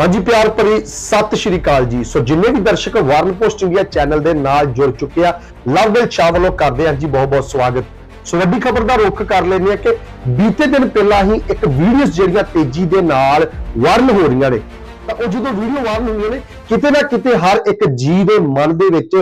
ਹਾਂਜੀ ਪਿਆਰ ਭਰੀ ਸਤਿ ਸ਼੍ਰੀ ਅਕਾਲ ਜੀ। ਸੋ ਜਿੰਨੇ ਵੀ ਦਰਸ਼ਕ ਵਾਰਨ ਪੋਸਟ ਇੰਡੀਆ ਚੈਨਲ ਦੇ ਨਾਲ ਜੁੜ ਚੁੱਕੇ ਆ ਲਵਵਿਲ ਸ਼ਾਹ ਵੱਲੋਂ ਕਰਦੇ ਹਾਂ ਜੀ ਬਹੁਤ ਬਹੁਤ ਸਵਾਗਤ। ਸੋ ਵੱਡੀ ਖਬਰ ਦਾ ਰੁੱਖ ਕਰ ਲੈਂਦੇ ਆ ਕਿ ਬੀਤੇ ਦਿਨ ਪਹਿਲਾਂ ਹੀ ਇੱਕ ਵੀਡੀਓਜ਼ ਜਿਹੜੀਆਂ ਤੇਜ਼ੀ ਦੇ ਨਾਲ ਵਾਇਰਲ ਹੋ ਰਹੀਆਂ ਨੇ। ਤਾਂ ਉਹ ਜਦੋਂ ਵੀਡੀਓ ਵਾਇਰਲ ਹੋਈਆਂ ਨੇ, ਕਿਤੇ ਨਾ ਕਿਤੇ ਹਰ ਇੱਕ ਜੀ ਦੇ ਮਨ ਦੇ ਵਿੱਚ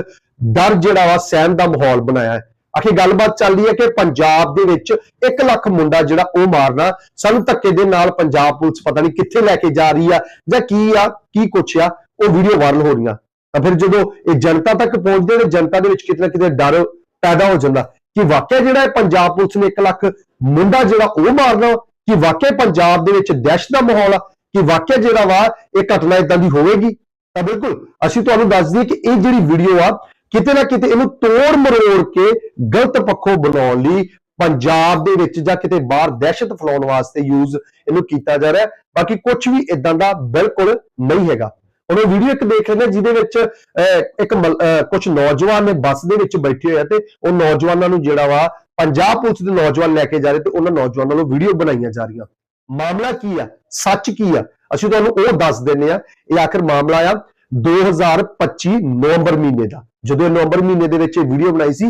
ਡਰ ਜਿਹੜਾ ਵਾ ਸਹਿਮ ਦਾ ਮਾਹੌਲ ਬਣਾਇਆ ਹੈ। ਆਖੇ ਗੱਲਬਾਤ ਚੱਲਦੀ ਹੈ ਕਿ ਪੰਜਾਬ ਦੇ ਵਿੱਚ 1 ਲੱਖ ਮੁੰਡਾ ਜਿਹੜਾ ਉਹ ਮਾਰਨਾ ਸਾਨੂੰ ਧੱਕੇ ਦੇ ਨਾਲ ਪੰਜਾਬ ਪੁਲਿਸ ਪਤਾ ਨਹੀਂ ਕਿੱਥੇ ਲੈ ਕੇ ਜਾ ਰਹੀ ਆ ਜਾਂ ਕੀ ਆ, ਕੀ ਕੁਛ ਆ, ਉਹ ਵੀਡੀਓ ਵਾਇਰਲ ਹੋ ਰਹੀਆਂ। ਤਾਂ ਫਿਰ ਜਦੋਂ ਇਹ ਜਨਤਾ ਤੱਕ ਪਹੁੰਚਦੇ ਨੇ ਜਨਤਾ ਦੇ ਵਿੱਚ ਕਿਤੇ ਨਾ ਕਿਤੇ ਡਰ ਪੈਦਾ ਹੋ ਜਾਂਦਾ ਕਿ ਵਾਕਿਆ ਜਿਹੜਾ ਪੰਜਾਬ ਪੁਲਿਸ ਨੇ 1 ਲੱਖ ਮੁੰਡਾ ਜਿਹੜਾ ਉਹ ਮਾਰਨਾ, ਕਿ ਵਾਕਿਆ ਪੰਜਾਬ ਦੇ ਵਿੱਚ ਦਹਿਸ਼ਤ ਦਾ ਮਾਹੌਲ ਆ, ਕਿ ਵਾਕਿਆ ਜਿਹੜਾ ਵਾ ਇਹ ਘਟਨਾ ਇਦਾਂ ਦੀ ਹੋਵੇਗੀ। ਤਾਂ ਬਿਲਕੁਲ, ਅਸੀਂ ਤੁਹਾਨੂੰ ਦੱਸ ਦਈਏ ਕਿ ਇਹ ਜਿਹੜੀ ਵੀਡੀਓ ਆ ਕਿਤੇ ਨਾ ਕਿਤੇ ਇਹਨੂੰ ਤੋੜ ਮਰੋੜ ਕੇ ਗਲਤ ਪੱਖੋਂ ਬਣਾਉਣ ਲਈ ਪੰਜਾਬ ਦੇ ਵਿੱਚ ਜਾਂ ਕਿਤੇ ਬਾਹਰ ਦਹਿਸ਼ਤ ਫੈਲਾਉਣ ਵਾਸਤੇ ਯੂਜ਼ ਇਹਨੂੰ ਕੀਤਾ ਜਾ ਰਿਹਾ। ਬਾਕੀ ਕੁਝ ਵੀ ਇਦਾਂ ਦਾ ਬਿਲਕੁਲ ਨਹੀਂ ਹੈਗਾ। ਹੁਣ ਉਹ ਵੀਡੀਓ ਇੱਕ ਦੇਖ ਲੈਂਦੇ ਜਿਹਦੇ ਵਿੱਚ ਅਹ, ਇੱਕ ਕੁਝ ਨੌਜਵਾਨ ਨੇ ਬੱਸ ਦੇ ਵਿੱਚ ਬੈਠੇ ਹੋਏ ਆ ਤੇ ਉਹ ਨੌਜਵਾਨਾਂ ਨੂੰ ਜਿਹੜਾ ਵਾ ਪੰਜਾਬ ਪੁਲਿਸ ਦੇ ਨੌਜਵਾਨ ਲੈ ਕੇ ਜਾ ਰਹੇ ਤੇ ਉਹਨਾਂ ਨੌਜਵਾਨਾਂ ਨੂੰ ਵੀਡੀਓ ਬਣਾਈਆਂ ਜਾ ਰਹੀਆਂ। ਮਾਮਲਾ ਕੀ ਆ? ਸੱਚ ਕੀ ਆ? ਅਸੀਂ ਤੁਹਾਨੂੰ ਉਹ ਦੱਸ ਦਿੰਨੇ ਆ ਇਹ ਆਖਰ ਮਾਮਲਾ ਆ 2025 ਨਵੰਬਰ ਮਹੀਨੇ ਦਾ। ਜਦੋਂ ਇਹ ਨਵੰਬਰ ਮਹੀਨੇ ਦੇ ਵਿੱਚ ਇਹ ਵੀਡੀਓ ਬਣਾਈ ਸੀ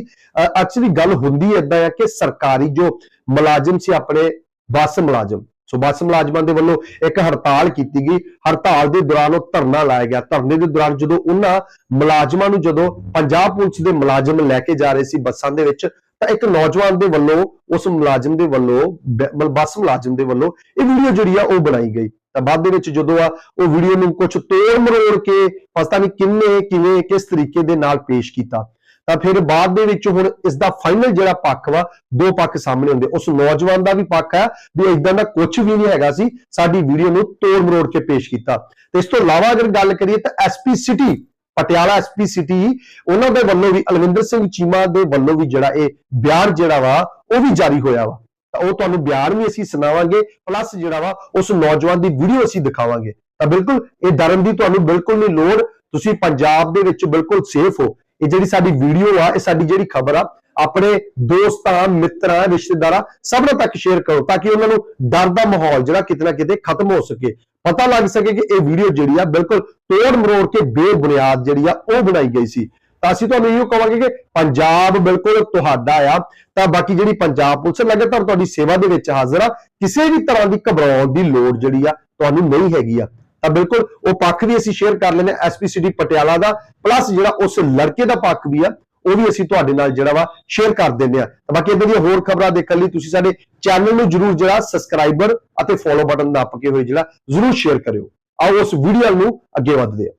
ਐਕਚੁਅਲੀ ਗੱਲ ਹੁੰਦੀ ਇਦਾਂ ਆ ਕਿ ਸਰਕਾਰੀ ਜੋ ਮੁਲਾਜ਼ਮ ਸੀ ਆਪਣੇ, ਬੱਸ ਮੁਲਾਜ਼ਮ, ਸੋ ਬੱਸ ਮੁਲਾਜ਼ਮਾਂ ਦੇ ਵੱਲੋਂ ਇੱਕ ਹੜਤਾਲ ਕੀਤੀ ਗਈ। ਹੜਤਾਲ ਦੇ ਦੌਰਾਨ ਉਹ ਧਰਨਾ ਲਾਇਆ ਗਿਆ। ਧਰਨੇ ਦੇ ਦੌਰਾਨ ਜਦੋਂ ਉਹਨਾਂ ਮੁਲਾਜ਼ਮਾਂ ਨੂੰ ਜਦੋਂ ਪੰਜਾਬ ਪੁਲਿਸ ਦੇ ਮੁਲਾਜ਼ਮ ਲੈ ਕੇ ਜਾ ਰਹੇ ਸੀ ਬੱਸਾਂ ਦੇ ਵਿੱਚ, ਤਾਂ ਇੱਕ ਨੌਜਵਾਨ ਦੇ ਵੱਲੋਂ, ਉਸ ਮੁਲਾਜ਼ਮ ਦੇ ਵੱਲੋਂ, ਬ- ਮਤਲਬ ਬੱਸ ਮੁਲਾਜ਼ਮ ਦੇ ਵੱਲੋਂ ਇਹ ਵੀਡੀਓ ਜਿਹੜੀ ਆ ਉਹ ਬਣਾਈ ਗਈ। ਤਾਂ ਬਾਅਦ ਦੇ ਵਿੱਚ ਜਦੋਂ ਆ ਉਹ ਵੀਡੀਓ ਨੂੰ ਕੁਝ ਤੋੜ ਮਰੋੜ ਕੇ ਪਤਾ ਨਹੀਂ ਕਿੰਨੇ, ਕਿਵੇਂ, ਕਿਸ ਤਰੀਕੇ ਦੇ ਨਾਲ ਪੇਸ਼ ਕੀਤਾ। ਤਾਂ ਫਿਰ ਬਾਅਦ ਦੇ ਵਿੱਚ ਹੁਣ ਇਸ ਦਾ ਫਾਈਨਲ ਜਿਹੜਾ ਪੱਖ ਵਾ, ਦੋ ਪੱਖ ਸਾਹਮਣੇ ਹੁੰਦੇ। ਉਸ ਨੌਜਵਾਨ ਦਾ ਵੀ ਪੱਖ ਹੈ ਵੀ ਇਦਾਂ ਦਾ ਕੁਝ ਵੀ ਨਹੀਂ ਹੈਗਾ ਸੀ, ਸਾਡੀ ਵੀਡੀਓ ਨੂੰ ਤੋੜ ਮਰੋੜ ਕੇ ਪੇਸ਼ ਕੀਤਾ। ਤੇ ਇਸ ਤੋਂ ਇਲਾਵਾ ਅਗਰ ਗੱਲ ਕਰੀਏ ਤਾਂ SP city Patiala SP city ਉਹਨਾਂ ਦੇ ਵੱਲੋਂ ਵੀ ਅਲਵਿੰਦਰ ਸਿੰਘ ਚੀਮਾ ਦੇ ਵੱਲੋਂ ਵੀ ਜਿਹੜਾ ਇਹ ਬਿਆਨ ਜਿਹੜਾ ਵਾ, ਉਹ ਵੀ ਜਾਰੀ ਹੋਇਆ ਵਾ। ਤਾਂ ਉਹ ਤੁਹਾਨੂੰ ਬਿਆਨ ਵੀ ਅਸੀਂ ਸੁਣਾਵਾਂਗੇ ਪਲੱਸ ਜਿਹੜਾ ਵਾ ਉਸ ਨੌਜਵਾਨ ਦੀ ਵੀਡੀਓ ਅਸੀਂ ਦਿਖਾਵਾਂਗੇ। ਤਾਂ ਬਿਲਕੁਲ ਇਹ ਡਰਨ ਦੀ ਤੁਹਾਨੂੰ ਬਿਲਕੁਲ ਨਹੀਂ ਲੋੜ, ਤੁਸੀਂ ਪੰਜਾਬ ਦੇ ਵਿੱਚ ਬਿਲਕੁਲ ਸੇਫ ਹੋ। ਇਹ ਜਿਹੜੀ ਸਾਡੀ ਵੀਡੀਓ ਆ, ਇਹ ਸਾਡੀ ਜਿਹੜੀ ਖਬਰ ਆ, ਆਪਣੇ ਦੋਸਤਾਂ, ਮਿੱਤਰਾਂ, ਰਿਸ਼ਤੇਦਾਰਾਂ ਸਭ ਸਭਨਾਂ ਤੱਕ ਸ਼ੇਅਰ ਕਰੋ ਤਾਂ ਕਿ ਉਹਨਾਂ ਨੂੰ ਡਰ ਦਾ ਮਾਹੌਲ ਜਿਹੜਾ ਕਿਤੇ ਨਾ ਕਿਤੇ ਖਤਮ ਹੋ ਸਕੇ। ਪਤਾ ਲੱਗ ਸਕੇ ਕਿ ਇਹ ਵੀਡੀਓ ਜਿਹੜੀ ਆ, ਬਿਲਕੁਲ ਤੋੜ ਮਰੋੜ ਕੇ ਬੇਬੁਨਿਆਦ ਜਿਹੜੀ ਆ, ਉਹ ਬਣਾਈ ਗਈ ਸੀ। ਤਾਂ ਅਸੀਂ ਤੁਹਾਨੂੰ ਇਹੋ ਕਹਾਂਗੇ ਕਿ ਪੰਜਾਬ ਬਿਲਕੁਲ ਤੁਹਾਡਾ ਆ। ਤਾਂ ਬਾਕੀ ਜਿਹੜੀ ਪੰਜਾਬ ਪੁਲਿਸ ਲਗਾਤਾਰ ਤੁਹਾਡੀ ਸੇਵਾ ਦੇ ਵਿੱਚ ਹਾਜ਼ਰ ਆ। ਕਿਸੇ ਵੀ ਤਰ੍ਹਾਂ ਦੀ ਘਬਰਾਉਣ ਦੀ ਲੋੜ ਜਿਹੜੀ ਆ, ਤੁਹਾਨੂੰ ਨਹੀਂ ਹੈਗੀ ਆ। ਤਾਂ ਬਿਲਕੁਲ ਉਹ ਪੱਖ ਵੀ ਅਸੀਂ ਸ਼ੇਅਰ ਕਰ ਲੈਨੇ ਐਸਪੀ ਸਿਟੀ ਪਟਿਆਲਾ ਦਾ ਪਲੱਸ ਜਿਹੜਾ ਉਸ ਲੜਕੇ ਦਾ ਪੱਖ ਵੀ ਆ, ਉਹ ਵੀ ਅਸੀਂ ਤੁਹਾਡੇ ਨਾਲ ਜਿਹੜਾ ਵਾ ਸ਼ੇਅਰ ਕਰ ਦਿੰਦੇ ਆ ਤਾਂ ਬਾਕੀ ਇਦਾਂ ਦੀਆਂ ਹੋਰ ਖਬਰਾਂ ਦੇਖਣ ਲਈ ਤੁਸੀਂ ਸਾਡੇ ਚੈਨਲ ਨੂੰ ਜਰੂਰ ਜਿਹੜਾ ਸਬਸਕ੍ਰਾਈਬਰ ਅਤੇ ਫੋਲੋ ਬਟਨ ਨੱਪ ਕੇ ਹੋਏ ਜਿਹੜਾ, ਜਰੂਰ ਸ਼ੇਅਰ ਕਰਿਓ। ਆਓ ਉਸ ਵੀਡੀਓ ਨੂੰ ਅੱਗੇ ਵਧਦੇ ਆ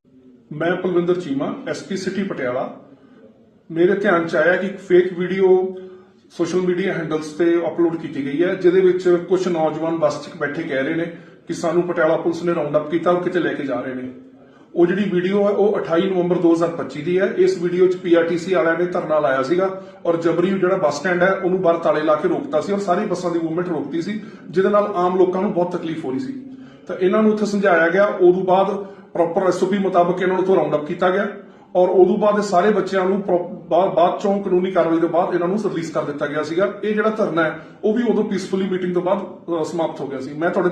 ਮੈਂ ਪਲਵਿੰਦਰ ਚੀਮਾ ਐਸਪੀ ਸਿਟੀ ਪਟਿਆਲਾ। ਮੇਰੇ ਧਿਆਨ ਚ ਆਇਆ ਕਿ ਇੱਕ fake video social media handles ਤੇ ਅਪਲੋਡ ਕੀਤੀ ਗਈ ਹੈ, ਜਿਹਦੇ ਵਿੱਚ ਕੁਝ ਨੌਜਵਾਨ ਬੱਸ 'ਚ ਬੈਠੇ ਕਹਿ ਰਹੇ ਨੇ ਕਿ ਸਾਨੂੰ ਪਟਿਆਲਾ ਪੁਲਿਸ ਨੇ ਰਾਉਂਡ ਅਪ ਕੀਤਾ, ਉਹ ਕਿਤੇ ਲੈ ਕੇ ਜਾ ਰਹੇ ਨੇ। ਉਹ ਜਿਹੜੀ ਵੀਡੀਓ ਹੈ, ਉਹ 28 ਨਵੰਬਰ 2025 ਦੀ ਹੈ। ਇਸ ਵੀਡੀਓ 'ਚ ਪੀਆਰਟੀਸੀ ਵਾਲਿਆਂ ਨੇ ਧਰਨਾ ਲਾਇਆ ਸੀਗਾ ਔਰ ਜਬਰੀ ਜਿਹੜਾ ਬੱਸ ਸਟੈਂਡ ਹੈ, ਉਹਨੂੰ ਬਾਹਰ ਤਾਲੇ ਲਾ ਕੇ ਰੋਕਤਾ ਸੀ ਔਰ ਸਾਰੀ ਬੱਸਾਂ ਦੀ ਮੂਵਮੈਂਟ ਰੋਕਤੀ ਸੀ, ਜਿਹਦੇ ਨਾਲ ਆਮ ਲੋਕਾਂ ਨੂੰ ਬਹੁਤ ਤਕਲੀਫ ਹੋ ਰਹੀ ਸੀ। ਤਾਂ ਇਹਨਾਂ ਨੂੰ ਉੱਥੇ ਸਮਝਾਇਆ ਗਿਆ, ਉਦੋਂ ਬਾਅਦ ਪ੍ਰੋਪਰ ਐਸਓਪੀ ਮੁਤਾਬਕ ਇਹਨਾਂ ਨੂੰ ਤੋਂ ਰਾਉਂਡ ਅਪ ਕੀਤਾ ਗਿਆ ਔਰ ਉਦੋਂ ਬਾਅਦ ਇਹ ਸਾਰੇ ਬੱਚਿਆਂ ਨੂੰ ਪ੍ਰੋ- ਬਾਅਦ ਚੋਂ ਕਾਨੂੰਨੀ ਕਾਰਵਾਈ ਤੋਂ ਬਾਅਦ ਇਹਨਾਂ ਨੂੰ ਰਿਲੀਜ਼ ਕਰ ਦਿੱਤਾ ਗਿਆ ਸੀਗਾ। ਇਹ ਜਿਹੜਾ ਧਰਨਾ ਹੈ, ਉਹ ਵੀ ਉਦੋਂ ਪੀਸਫੁਲੀ ਮੀਟਿੰਗ ਤੋਂ ਬਾਅਦ ਸਮਾਪਤ ਹੋ ਗਿਆ ਸੀ। ਮੈਂ ਤੁਹਾਡੇ